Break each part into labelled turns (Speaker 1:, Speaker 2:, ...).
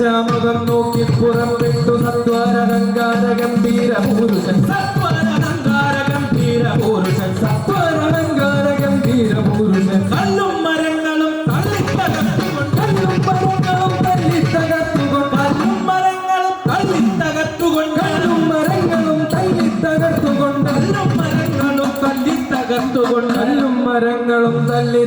Speaker 1: ഉത്തരശാമുഖം നോക്കി പുറപ്പെട്ടു
Speaker 2: സത്വരലങ്കാര ഗംഭീര പുരുഷൻ
Speaker 1: സത്വരഹങ്കാര ഗംഭീരപൂരുഷൻ
Speaker 2: സത്വരലങ്കാര ഗംഭീര പുരുഷൻ
Speaker 1: കല്ലും മരങ്ങളും
Speaker 2: കല്ലും മരങ്ങളും തല്ലി തകർത്തുകൊണ്ട്
Speaker 1: കല്ലും മരങ്ങളും തള്ളിത്തകർത്തുകൊണ്ട്
Speaker 2: കല്ലും മരങ്ങളും തല്ലി തകർത്തുകൊണ്ട്
Speaker 1: കല്ലും മരങ്ങളും തള്ളിത്തകർത്തുകൊണ്ട്
Speaker 2: കല്ലും മരങ്ങളും തല്ലി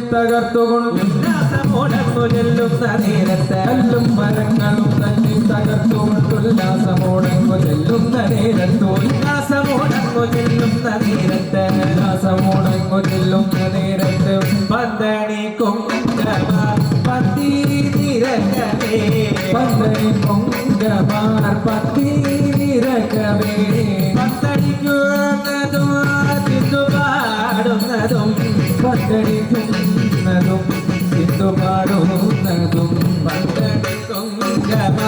Speaker 1: ചെല്ലുന്ന നേരത്ത്
Speaker 2: കല്ലും മരങ്ങളും തല്ലി തകർത്തുകൊണ്ട് ഉല്ലാസമോടങ്ങു ചെല്ലുന്ന നേരത്തു
Speaker 1: ഉല്ലാസമോടങ്ങു ചെല്ലുന്ന നേരത്ത്
Speaker 2: ഉല്ലാസമോടങ്ങു ചെല്ലുന്ന നേരത്ത്
Speaker 1: പന്തണി കൊങ്കമ പത്തിരി നിരക്കവേ
Speaker 2: പന്തനി പൊങ്കമാർ പത്തി നിരക്കവേ
Speaker 1: പന്തടിക്കുന്നതും തിന്നു പാടുന്നതും
Speaker 2: ചിന്തു പാടുന്നതും
Speaker 1: പന്തടി കൊങ്കമ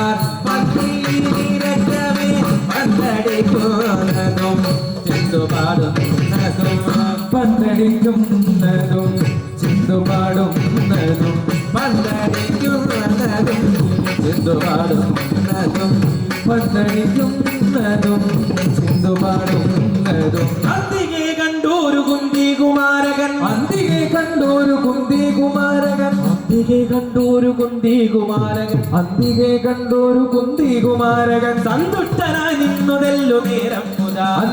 Speaker 1: പത്തിരി നിരക്കവേ പന്തടിക്കുന്നതും തിന്നു പാടുന്നതും
Speaker 2: പന്തടിക്കുന്നതും ചിന്തു പാടുന്നതും
Speaker 1: പന്തടിക്കുന്നതും തിന്നു പാടുന്നതും
Speaker 2: പന്തടിക്കുന്നതും ചിന്തു പാടുന്നതും
Speaker 1: അന്തികെ കണ്ടൂരു കുന്തി കുമാരകൻ
Speaker 2: അന്തികെ കണ്ടോരു കുന്തി കുമാരകൻ
Speaker 1: സന്തുഷ്ടനായി നിന്നതെല്ലു നേരം മുതാ